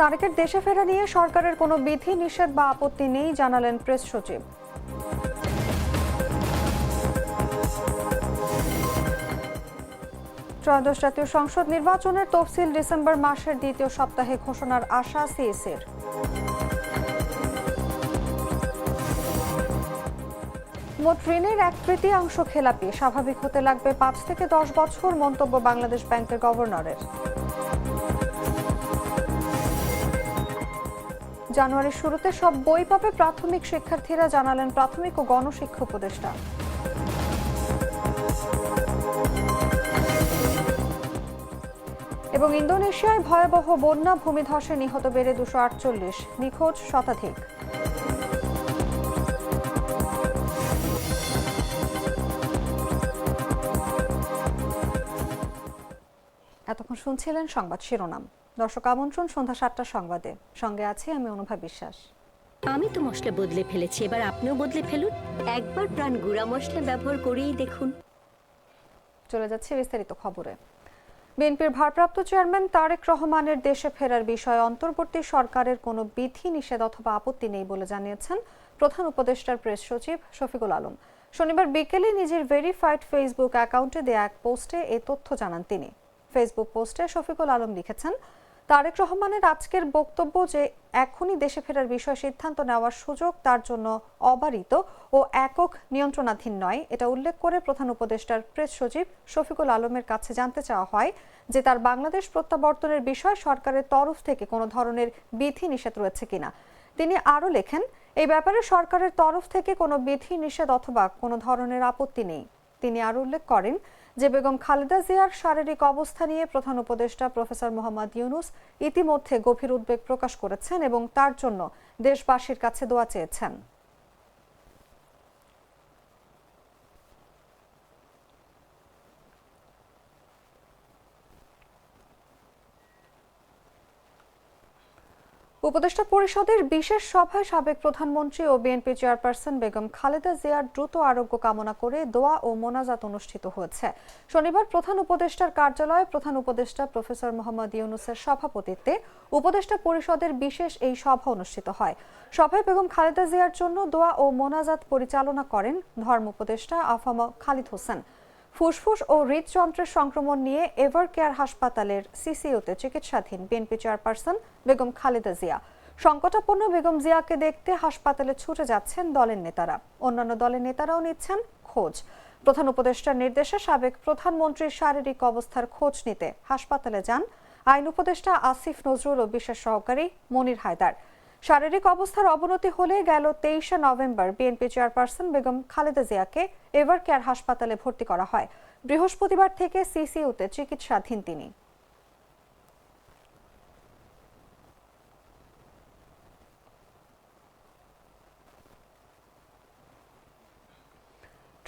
তারেকের দেশে ফেরা নিয়ে সরকারের কোনো বিধি, নিষেধ বা আপত্তি নেই, জানালেন প্রেস সচিব। ত্রয়োদশ জাতীয় সংসদ নির্বাচনের তফসিল ডিসেম্বর মাসের দ্বিতীয় সপ্তাহে ঘোষণার আশা সিএসির। মোট ঋণের এক তৃতীয়াংশ খেলাপি, স্বাভাবিক হতে লাগবে পাঁচ থেকে দশ বছর মন্তব্য বাংলাদেশ ব্যাংকের গভর্নরের। জানুয়ারির শুরুতে সব বই পাবে প্রাথমিক শিক্ষার্থীরা জানালেন প্রাথমিক ও গণশিক্ষা উপদেষ্টা। এবং ইন্দোনেশিয়ায় ভয়াবহ বন্যা, ভূমিধসে নিহত বেড়ে দুশো আটচল্লিশ, নিখোঁজ শতাধিক। এতক্ষণ শুনছিলেন সংবাদ শিরোনাম। দর্শক আমন্ত্রণ সন্ধ্যা সাতটার সংবাদে। সঙ্গে আছি আমি অনুভা বিশ্বাস। আমি তো মশলা বদলে ফেলেছি এবার আপনিও বদলে ফেলুন। একবার প্রাণ গুঁড়া মশলা ব্যবহার করেই দেখুন। চলে যাচ্ছে বিস্তারিত খবরে। বিএনপির ভারপ্রাপ্ত চেয়ারম্যান তারেক রহমানের দেশে ফেরার বিষয়ে অন্তর্বর্তী সরকারের কোনো বিধি নিষেধ অথবা আপত্তি নেই বলে জানিয়েছেন প্রধান উপদেষ্টার প্রেস সচিব শফিকুল আলম। শনিবার বিকেলে নিজের ভেরিফাইড ফেসবুক অ্যাকাউন্টে দেয়া এক পোস্টে এই তথ্য জানান তিনি। ফেসবুক পোস্টে শফিকুল আলম লিখেছেন তারেক রহমানের আজকের বক্তব্য যে এখনই দেশে ফেরার বিষয়ে সিদ্ধান্ত নেওয়ার সুযোগ, তার জন্য অবারিত ও একক নিয়ন্ত্রণাধীন নয়। এটা উল্লেখ করে প্রধান উপদেষ্টার প্রেস সচিব শফিকুল আলমের কাছে জানতে চাওয়া হয় যে তার বাংলাদেশ প্রত্যাবর্তনের বিষয়ে সরকারের তরফ থেকে কোনো ধরনের বিধি নিষেধ রয়েছে কিনা। তিনি আরও লেখেন, এই ব্যাপারে সরকারের তরফ থেকে কোনো বিধি নিষেধ অথবা কোনো ধরনের আপত্তি নেই। তিনি আরও উল্লেখ করেন যে বেগম খালেদা জিয়ার শারীরিক অবস্থা নিয়ে প্রধান উপদেষ্টা প্রফেসর মোহাম্মদ ইউনুস ইতিমধ্যে গভীর উদ্বেগ প্রকাশ করেছেন এবং তার জন্য দেশবাসীর কাছে দোয়া চেয়েছেন। উপদেষ্টা পরিষদের বিশেষ সভায় সাবেক প্রধানমন্ত্রী ও বিএনপি চেয়ারপারসন বেগম খালেদা জিয়ার দ্রুত আরোগ্য কামনা করে দোয়া ও মোনাজাত অনুষ্ঠিত হয়েছে। শনিবার প্রধান উপদেষ্টার কার্যালয়ে প্রধান উপদেষ্টা প্রফেসর মোহাম্মদ ইউনুসের সভাপতিত্বে উপদেষ্টা পরিষদের বিশেষ এই সভা অনুষ্ঠিত হয়। সভায় বেগম খালেদা জিয়ার জন্য দোয়া ও মোনাজাত পরিচালনা করেন ধর্ম উপদেষ্টা আফাম খালিদ হোসেন। ফুসফুস ও হৃদযন্ত্রের সংক্রমণ নিয়ে এভার কেয়ার হাসপাতালের সিসিইউতে চিকিৎসাধীন বিএনপি চেয়ারপারসন বেগম খালেদা জিয়া। সংকটাপন্ন বেগম জিয়াকে দেখতে হাসপাতালে ছুটে যাচ্ছেন দলের নেতারা। অন্যান্য দলের নেতারাও নিচ্ছেন খোঁজ। প্রধান উপদেষ্টার নির্দেশে সাবেক প্রধানমন্ত্রীর শারীরিক অবস্থার খোঁজ নিতে হাসপাতালে যান। আইন উপদেষ্টা আসিফ নজরুল ও বিশেষ সহকারী মনির হায়দার। শারীরিক অবস্থার অবনতি হলে গেল তেইশে November BNP chairperson Begum Khaleda জিয়াকে এভার কেয়ার হাসপাতালে ভর্তি করা হয়। বৃহস্পতিবার থেকে সিসিউতে চিকিৎসাধীন তিনি।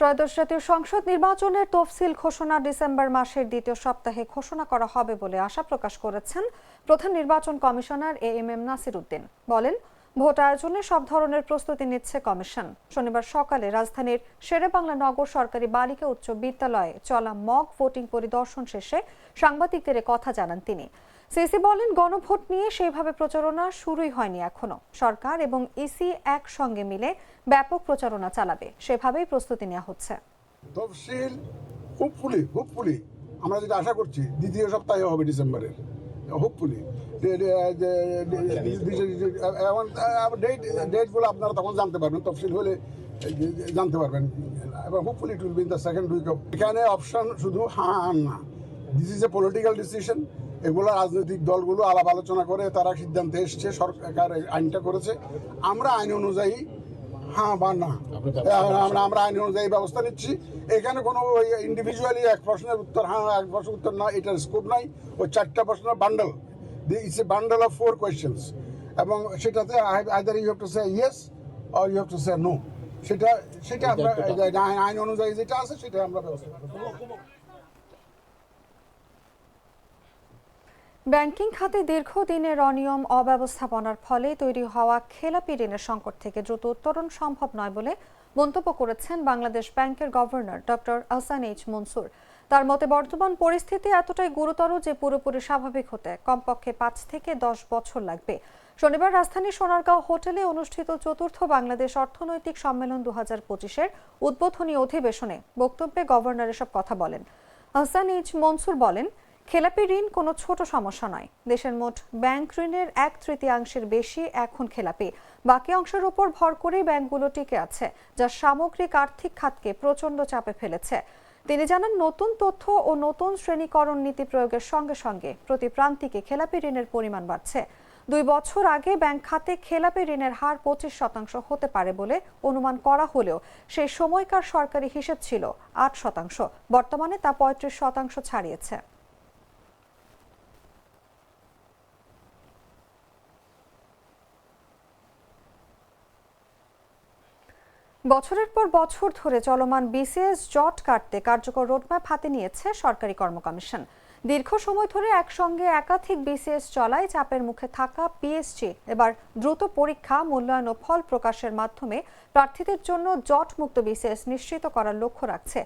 ত্রয়োদশ জাতীয় সংসদ নির্বাচনের তফসিল ঘোষণা ডিসেম্বর মাসের দ্বিতীয় সপ্তাহে ঘোষণা করা হবে বলে আশা প্রকাশ করেছেন প্রধান নির্বাচন commissioner A M M Nasir Uddin. বলেন, ভোট আয়োজনে সব ধরনের প্রস্তুতি নিচ্ছে কমিশন। শনিবার সকালে রাজধানীর শেরেবাংলা নগর সরকারি বালিকা উচ্চ বিদ্যালয়ে চলা মক ভোটিং পরিদর্শন শেষে সাংবাদিকদের কথা জানান তিনি। সিসি বলেন, গণভোট নিয়ে সেইভাবে প্রচারণা শুরুই হয়নি এখনও। সরকার এবং ইসি একসঙ্গে মিলে ব্যাপক প্রচারণা চালাবে। সেভাবেই প্রস্তুতি নেওয়া হচ্ছে। তফসিল হোপফুলি হোপফুলি আমরা যেটা আশা করছি, দ্বিতীয় সপ্তাহে হবে ডিসেম্বরের। হোপফুলি ডেট ডেটগুলো আপনারা তখন জানতে পারবেন, তফসিল হলে, জানতে পারবেন। এবং hopefully it will be in the second week of এখানে অপশন শুধু হ্যাঁ না। This is a political decision এগুলো রাজনৈতিক দলগুলো আলাপ আলোচনা করে তারা সিদ্ধান্তে এসছে সরকার এই আইনটা করেছে। আমরা আইন অনুযায়ী হ্যাঁ বা না। আমরা আমরা আইন অনুযায়ী ব্যবস্থা নিচ্ছি। এখানে কোনো ইন্ডিভিজুয়ালি এক প্রশ্নের উত্তর হ্যাঁ এক প্রশ্নের উত্তর না এটার স্কোপ নাই। ওই চারটা প্রশ্নের bundle it's a bundle of four questions এবং সেটাতে either you have to say yes or you have to say no সেটা সেটা আমরা আইন- আইন অনুযায়ী যেটা আছে সেটা আমরা ব্যবস্থা ব্যাংকিং খাতে দীর্ঘদিনের অনিয়ম, অব্যবস্থাপনার ফলে তৈরি হওয়া খেলাপি ঋণের সংকট থেকে দ্রুত উত্তরণ সম্ভব নয় বলে মন্তব্য করেছেন বাংলাদেশ ব্যাংকের governor doctor Ahsan H Mansur. তার মতে, বর্তমান পরিস্থিতি এতটাই গুরুতর যে পুরোপুরি স্বাভাবিক হতে কমপক্ষে পাঁচ থেকে দশ বছর লাগবে। শনিবার রাজধানী সোনারগাঁও হোটেলে অনুষ্ঠিত চতুর্থ বাংলাদেশ অর্থনৈতিক সম্মেলন দু হাজার পঁচিশের উদ্বোধনী অধিবেশনে বক্তব্যে গভর্নর এসব কথা বলেন। আহসান এইচ মনসুর বলেন খেলাপি ঋণ কোনো ছোট সমস্যা নয়। দেশের মোট ব্যাংক ঋণের এক তৃতীয়াংশের বেশি এখন খেলাপি। বাকি অংশের উপর ভর করেই ব্যাংকগুলো টিকে আছে, যা সামগ্রিক আর্থিক খাতকে প্রচণ্ড চাপে ফেলেছে। তিনি জানান, নতুন তথ্য ও নতুন শ্রেণীকরণ নীতি প্রয়োগের সঙ্গে সঙ্গে প্রতি প্রান্তিকে খেলাপি ঋণের পরিমাণ বাড়ছে। দুই বছর আগে ব্যাংক খাতে খেলাপি ঋণের হার পঁচিশ শতাংশ হতে পারে বলে অনুমান করা হলেও সেই সময়কার সরকারি হিসেব ছিল আট শতাংশ। বর্তমানে তা পঁয়ত্রিশ শতাংশ ছাড়িয়েছে। বছরের পর বছর ধরে চলমান বিসিএস জট কাটতে কার্যকর রোডম্যাপ হাতে নিয়েছে সরকারি কর্ম কমিশন দীর্ঘ সময় ধরে একসঙ্গে একাধিক বিসিএস চলায় চাপের মুখে থাকা পিএসজি এবার দ্রুত পরীক্ষা, মূল্যায়ন ও ফল প্রকাশের মাধ্যমে প্রার্থীদের জন্য জট মুক্ত বিসিএস নিশ্চিত করার লক্ষ্য রাখছে।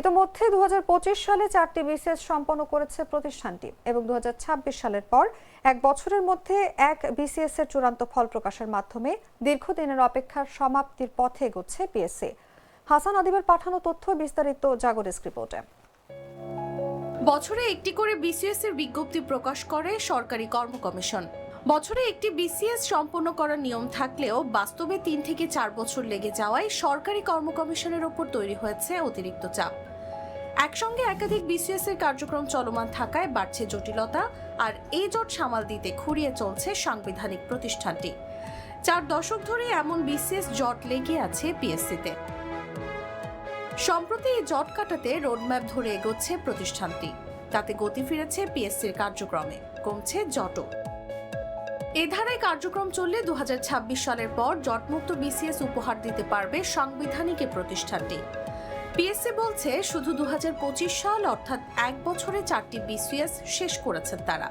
ইতোমধ্যে দুহাজার পঁচিশ সালে চারটি বিসিএস সম্পন্ন করেছে প্রতিষ্ঠানটি এবং দুহাজার ছাব্বিশ সালের পর এক বছরের মধ্যে এক বিসিএস এর চূড়ান্ত ফল প্রকাশের মাধ্যমে দীর্ঘদিনের অপেক্ষার সমাপ্তির পথে এগোচ্ছে পিএসসি। হাসান আদিবের পাঠানো তথ্য বিস্তারিত জাগরিস রিপোর্টে। বছরে একটি করে বিসিএস এর বিজ্ঞপ্তি প্রকাশ করে সরকারি কর্ম কমিশন। বছরে একটি বিসিএস সম্পন্ন করার নিয়ম থাকলেও বাস্তবে তিন থেকে চার বছর লেগে যাওয়ায় সরকারি কর্ম কমিশনের ওপর তৈরি হয়েছে অতিরিক্ত চাপ। একসঙ্গে একাধিক বিসিএস এর কার্যক্রম চলমান থাকায় বাড়ছে জটিলতা আর এই জট সামাল দিতে খুঁড়িয়ে চলছে সাংবিধানিক প্রতিষ্ঠানটি। চার দশক ধরে এমন বিসিএস জট লেগে আছে পিএসসিতে সম্প্রতি এই জট কাটাতে রোডম্যাপ ধরে এগোচ্ছে প্রতিষ্ঠানটি। তাতে গতি ফিরেছে পিএসসির কার্যক্রমে, কমছে জটও। এ ধারায় কার্যক্রম চললে দুহাজার ছাব্বিশ সালের পর জটমুক্ত বিসিএস উপহার দিতে পারবে সাংবিধানিক প্রতিষ্ঠানটি। পিএসসি বলছে, শুধু দু হাজার পঁচিশ সাল অর্থাৎ এক বছরে চারটি বিসিএস শেষ করেছেন তারা।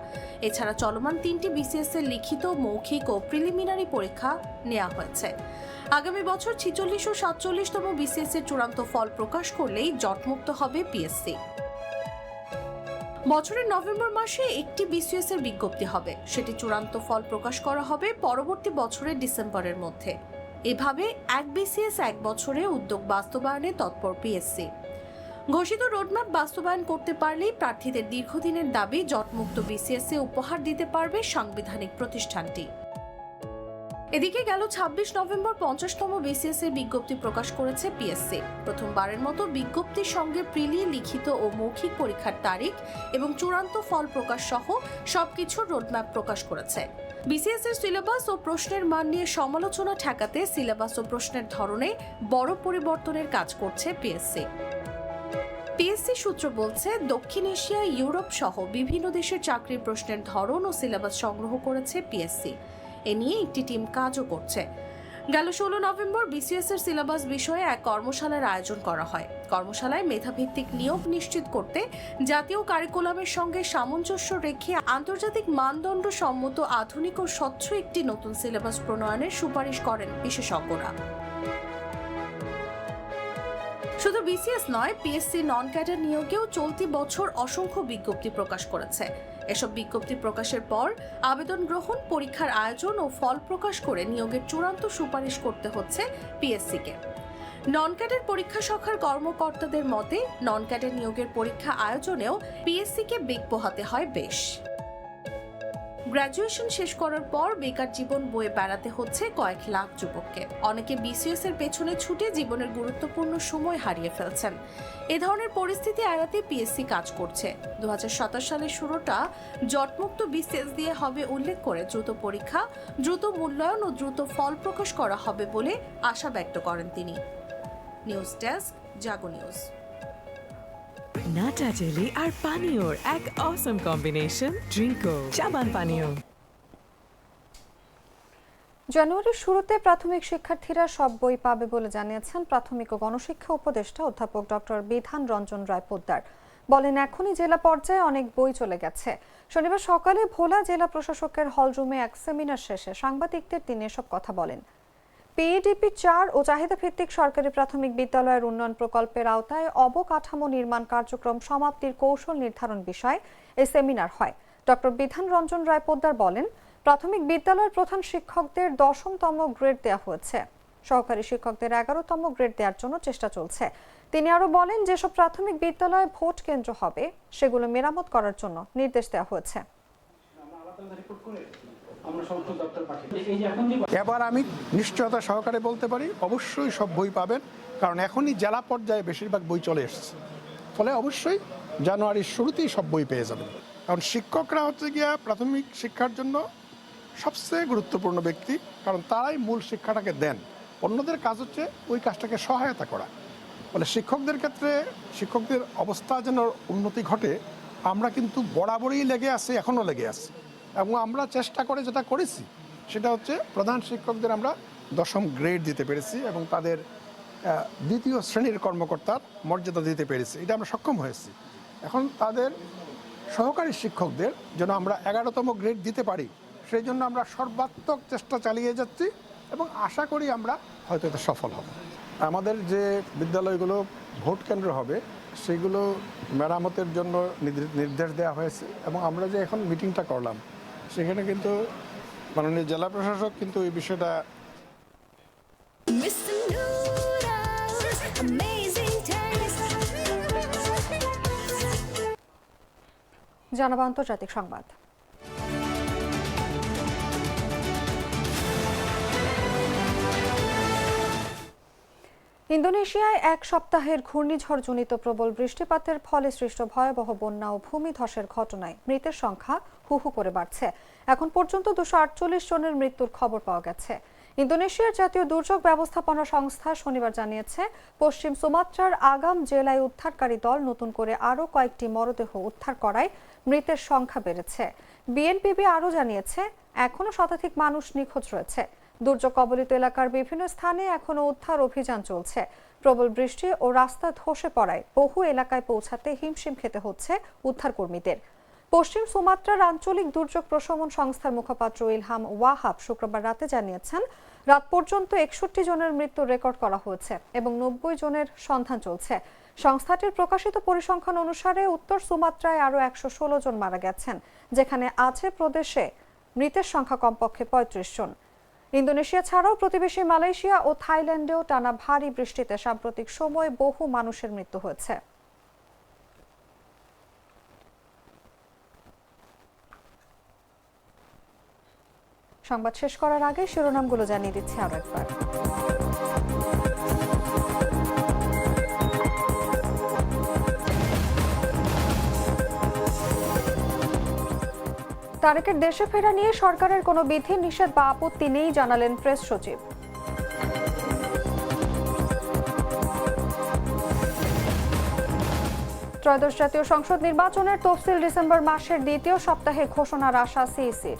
এছাড়া চলমান তিনটি বিসিএস এর লিখিত, মৌখিক ও প্রিলিমিনারি পরীক্ষা নেওয়া হয়েছে। আগামী বছর ছিচল্লিশ ও সাতচল্লিশতম বিসিএস এর চূড়ান্ত ফল প্রকাশ করলেই জটমুক্ত হবে পিএসসি। বছরের নভেম্বর মাসে একটি বিসিএস এর বিজ্ঞপ্তি হবে। সেটি চূড়ান্ত ফল প্রকাশ করা হবে পরবর্তী বছরের ডিসেম্বরের মধ্যে। এভাবে এক বিসিএস এক বছরে উদ্যোগ বাস্তবায়নে তৎপর পিএসসি ঘোষিত রোডম্যাপ বাস্তবায়ন করতে পারলেই প্রার্থীদের দীর্ঘদিনের দাবি জটমুক্ত বিসিএস এ উপহার দিতে পারবে সাংবিধানিক প্রতিষ্ঠানটি। এদিকে গেল ছাব্বিশ নভেম্বর পঞ্চাশতম বিসিএস এর বিজ্ঞপ্তি প্রকাশ করেছে পিএসসি। প্রথমবারের মতো বিজ্ঞপ্তির সঙ্গে প্রিলি, লিখিত ও মৌখিক পরীক্ষার তারিখ এবং চূড়ান্ত ফল প্রকাশ সহ সবকিছুর রোডম্যাপ প্রকাশ করেছে। বিসিএস এর সিলেবাস ও প্রশ্নের মান নিয়ে সমালোচনা ঠেকাতে সিলেবাস ও প্রশ্নের ধরনে বড় পরিবর্তনের কাজ করছে পিএসসি। পিএসসি সূত্র বলছে, দক্ষিণ এশিয়া, ইউরোপ সহ বিভিন্ন দেশের চাকরির প্রশ্নের ধরন ও সিলেবাস সংগ্রহ করেছে পিএসসি। এ নিয়ে একটি টিম কাজও করছে। গেল ষোলো নভেম্বর বিসিএস এর সিলেবাস বিষয়ে এক কর্মশালার আয়োজন করা হয়। কর্মশালায় মেধাভিত্তিক নিয়োগ নিশ্চিত করতে জাতীয় কারিকুলামের সঙ্গে সামঞ্জস্য রেখে আন্তর্জাতিক মানদণ্ড সম্মত আধুনিক ও স্বচ্ছ একটি নতুন সিলেবাস প্রণয়নের সুপারিশ করেন বিশেষজ্ঞরা। শুধু বিসিএস নয়, পিএসসি নন ক্যাডার নিয়োগেও চলতি বছর অসংখ্য বিজ্ঞপ্তি প্রকাশ করেছে। এসব বিজ্ঞপ্তি প্রকাশের পর আবেদন গ্রহণ, পরীক্ষার আয়োজন ও ফল প্রকাশ করে নিয়োগের চূড়ান্ত সুপারিশ করতে হচ্ছে পিএসসিকে। নন ক্যাডের পরীক্ষা শাখার কর্মকর্তাদের মতে নন ক্যাডের নিয়োগের পরীক্ষা আয়োজনেও পিএসসিকে বেগ পোহাতে হয় বেশ। গ্র্যাজুয়েশন শেষ করার পর বেকার জীবন বয়ে বেড়াতে হচ্ছে কয়েক লাখ যুবককে। অনেকে বিসিএস এর পেছনে ছুটে জীবনের গুরুত্বপূর্ণ সময় হারিয়ে ফেলছেন। এ ধরনের পরিস্থিতি এড়াতে পিএসসি কাজ করছে। দু হাজার সাতাশ সালের শুরুটা জটমুক্ত বিসিএস দিয়ে হবে উল্লেখ করে দ্রুত পরীক্ষা, দ্রুত মূল্যায়ন ও দ্রুত ফল প্রকাশ করা হবে বলে আশা ব্যক্ত করেন তিনি। News desk, Jago news. নাটা জেলি আর পানীয়র এক অসম কম্বিনেশন ড্রিঙ্কো চাবান পানীয়। জানুয়ারির শুরুতে প্রাথমিক শিক্ষার্থীরা সব বই পাবে বলে জানিয়েছেন প্রাথমিক ও গণশিক্ষা উপদেষ্টা অধ্যাপক ডক্টর বিধান রঞ্জন রায় পোদ্দার। বলেন, এখনই জেলা পর্যায়ে অনেক বই চলে গেছে। শনিবার সকালে ভোলা জেলা প্রশাসকের হলরুমে এক সেমিনার শেষে সাংবাদিকদের তিনি এসব কথা বলেন। পিইডিপি চার ও চাহিদা ভিত্তিক সরকারি প্রাথমিক বিদ্যালয়ের উন্নয়ন প্রকল্পের আওতায় অবকাঠামো নির্মাণ কার্যক্রম সমাপ্তির কৌশল নির্ধারণ বিষয়ে এই সেমিনার হয়। ডক্টর বিধান রঞ্জন রায় পোদ্দার বলেন, প্রাথমিক বিদ্যালয়ের প্রধান শিক্ষকদের দশমতম গ্রেড দেওয়া হয়েছে। সহকারী শিক্ষকদের এগারোতম গ্রেড দেওয়ার জন্য চেষ্টা চলছে। তিনি আরও বলেন, যেসব প্রাথমিক বিদ্যালয়ে ভোট কেন্দ্র হবে, সেগুলো মেরামত করার জন্য নির্দেশ দেওয়া হয়েছে। এবার আমি নিশ্চয়তা সহকারে বলতে পারি অবশ্যই সব বই পাবেন কারণ এখনই জেলা পর্যায়ে বেশিরভাগ বই চলে এসেছে। ফলে অবশ্যই জানুয়ারির শুরুতেই সব বই পেয়ে যাবেন। কারণ শিক্ষকরা হচ্ছে গিয়া প্রাথমিক শিক্ষার জন্য সবচেয়ে গুরুত্বপূর্ণ ব্যক্তি কারণ তারাই মূল শিক্ষাটাকে দেন। অন্যদের কাজ হচ্ছে ওই কাজটাকে সহায়তা করা। ফলে শিক্ষকদের ক্ষেত্রে শিক্ষকদের অবস্থা যেন উন্নতি ঘটে আমরা কিন্তু বরাবরই লেগে আছি এখনও লেগে আছি। এবং আমরা চেষ্টা করে যেটা করেছি, সেটা হচ্ছে প্রধান শিক্ষকদের আমরা দশম গ্রেড দিতে পেরেছি এবং তাদের দ্বিতীয় শ্রেণির কর্মকর্তার মর্যাদা দিতে পেরেছি। এটা আমরা সক্ষম হয়েছি। এখন তাদের সহকারী শিক্ষকদের যেন আমরা এগারোতম গ্রেড দিতে পারি, সেই জন্য আমরা সর্বাত্মক চেষ্টা চালিয়ে যাচ্ছি এবং আশা করি আমরা হয়তো এটা সফল হব। আমাদের যে বিদ্যালয়গুলো ভোট কেন্দ্র হবে, সেগুলো মেরামতের জন্য নির্দেশ দেওয়া হয়েছে এবং আমরা যে এখন মিটিংটা করলাম সেখানে কিন্তু মাননীয় জেলা প্রশাসক কিন্তু এই বিষয়টা. জানাব আন্তর্জাতিক সংবাদ ইন্দোনেশিয়ায় এক সপ্তাহের ঘূর্ণিঝড়জনিত প্রবল বৃষ্টিপাতের ফলে সৃষ্ট ভয়াবহ বন্যা ও ভূমিধসের ঘটনায় মৃতের সংখ্যা হু হু করে বাড়ছে। এখন পর্যন্ত দুশো আটচল্লিশ জনের মৃত্যুর খবর পাওয়া গেছে। ইন্দোনেশিয়ার জাতীয় দুর্যোগ ব্যবস্থাপনা সংস্থা শনিবার জানিয়েছে, পশ্চিম সুমাত্রার আগাম জেলায় উদ্ধারকারী দল নতুন করে আরও কয়েকটি মরদেহ উদ্ধার করায় মৃতের সংখ্যা বেড়েছে। বিএনপিবি আরও জানিয়েছে, এখনও শতাধিক মানুষ নিখোঁজ রয়েছে। দুর্যোগ কবলিত এলাকার বিভিন্ন স্থানে এখনও উদ্ধার অভিযান চলছে। প্রবল বৃষ্টি ও রাস্তা ধসে পড়ায় বহু এলাকায় পৌঁছাতে হিমশিম খেতে হচ্ছে উদ্ধারকর্মীদের। পশ্চিম সুমাত্রার আঞ্চলিক দুর্যোগ প্রশমন সংস্থার মুখপাত্র ইলহাম ওয়াহাব শুক্রবার রাতে জানিয়েছেন, রাত পর্যন্ত একষট্টি জনের মৃত্যু রেকর্ড করা হয়েছে এবং নব্বই জনের সন্ধান চলছে। সংস্থাটির প্রকাশিত পরিসংখ্যান অনুসারে উত্তর সুমাত্রায় আরও একশো ষোলো জন মারা গেছেন, যেখানে আছে প্রদেশে মৃতের সংখ্যা কমপক্ষে পঁয়ত্রিশ জন। ইন্দোনেশিয়া ছাড়াও প্রতিবেশী মালয়েশিয়া ও থাইল্যান্ডেও টানা ভারী বৃষ্টিতে সাম্প্রতিক সময়ে বহু মানুষের মৃত্যু হয়েছে। সংবাদ শেষ করার আগে শিরোনামগুলো জানিয়ে দিচ্ছি আরও একবার। তারেকের দেশে ফেরা নিয়ে সরকারের কোনো বিধি নিষেধ বা আপত্তি নেই জানালেন প্রেস সচিব। ত্রয়োদশ জাতীয় সংসদ নির্বাচনের তফসিল ডিসেম্বর মাসের দ্বিতীয় সপ্তাহে ঘোষণার আশা সিইসির।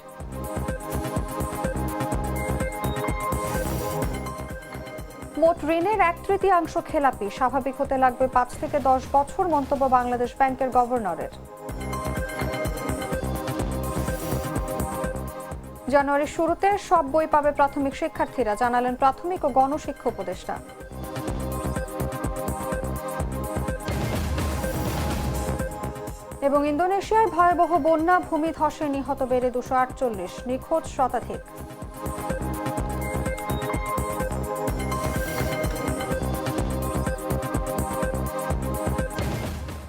মোট ঋণের এক তৃতীয়াংশ খেলাপি। স্বাভাবিক হতে লাগবে পাঁচ থেকে দশ বছর মন্তব্য বাংলাদেশ ব্যাংকের গভর্নরের। জানুয়ারির শুরুতে সব বই পাবে প্রাথমিক শিক্ষার্থীরা, জানালেন প্রাথমিক ও গণশিক্ষা উপদেষ্টা। এবং ইন্দোনেশিয়ায় ভয়াবহ বন্যা, ভূমি ধসে নিহত বেড়ে দুশো আটচল্লিশ, নিখোঁজ শতাধিক।